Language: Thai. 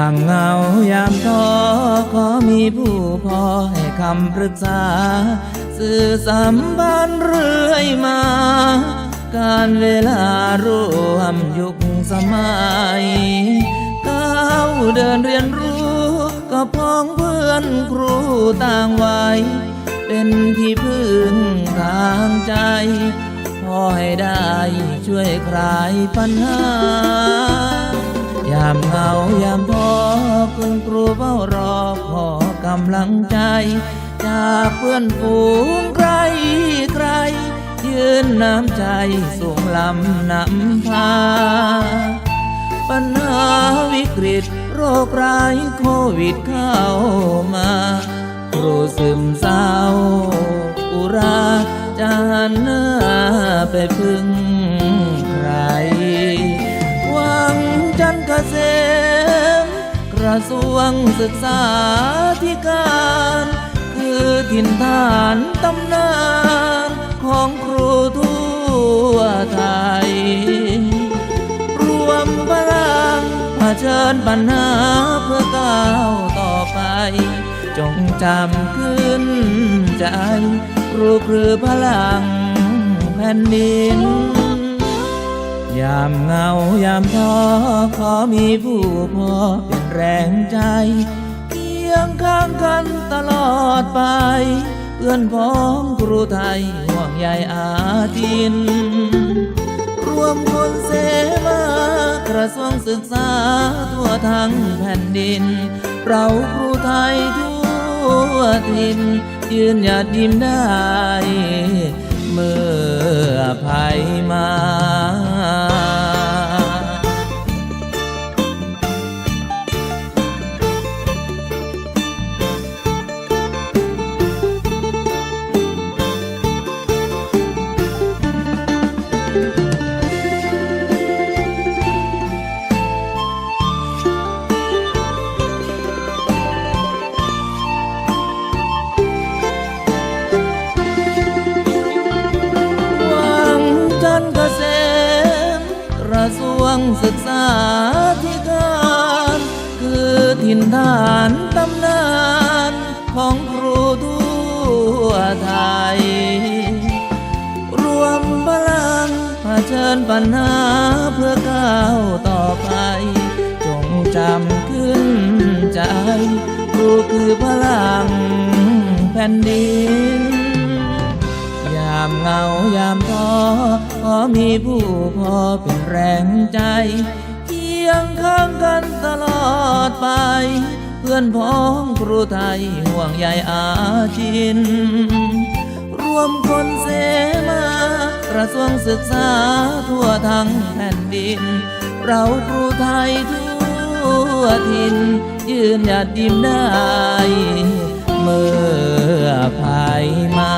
ามเหงายามท้อขอมีผู้พอให้คำปรึกษา สื่อสัมพันธ์เรื่อยมา การเวลารวมยุคสมัยก้าวเดินเรียนรู้ก็พ้องเพื่อนครูต่างวัยเป็นที่พึ่งทางใจพอให้ได้ช่วยคลายปัญหาามเหงายามท้อคุณครูเฝ้ารอขอกำลังใจ จากเพื่อนฝูงใครใคร ยืนน้ำใจสูงลำนำพา ปัญหาวิกฤตโรคร้ายโควิดเข้ามาครูซึมเศร้าอุราจะหันหน้าไปพึ่ง ระทรวงศึกษาธิการ คือถิ่นฐานตำนานของครูทั่วไทย รวมพลังเผชิญปัญหาเพื่อก้าวต่อไป จงจำขึ้นใจครูคือพลังแผ่นดิน ยามเงายามท้อขอมีผู้พอเป็น แรงใจเคียงข้างกันตลอดไป เพื่อนพ้องครูไทยห่วงใยอาทิน รวมคนเสมากระทรวงศึกษาทั่วทั้งแผ่นดิน เราครูไทยทั่วถิ่นยืนหยัดยิ้มได้ เมื่อภัยมา งศึกษาธิการคือถิ่นฐานตำนานของครูทั่วไทย รวมพลังเผชิญปัญหาเพื่อก้าวต่อไป จงจำขึ้นใจ ครูคือพลังแผ่นดิน เหงายามท้อขอมีผู้พอเป็นแรงใจเคียงข้างกันตลอดไป เพื่อนพ้องครูไทยห่วงใยอาชิน รวมคนเสมากระทรวงศึกษาทั่วทั้งแผ่นดิน เราครูไทยทั่วถิ่นยืนหยัดยิ้มได้ เมื่อภัยมา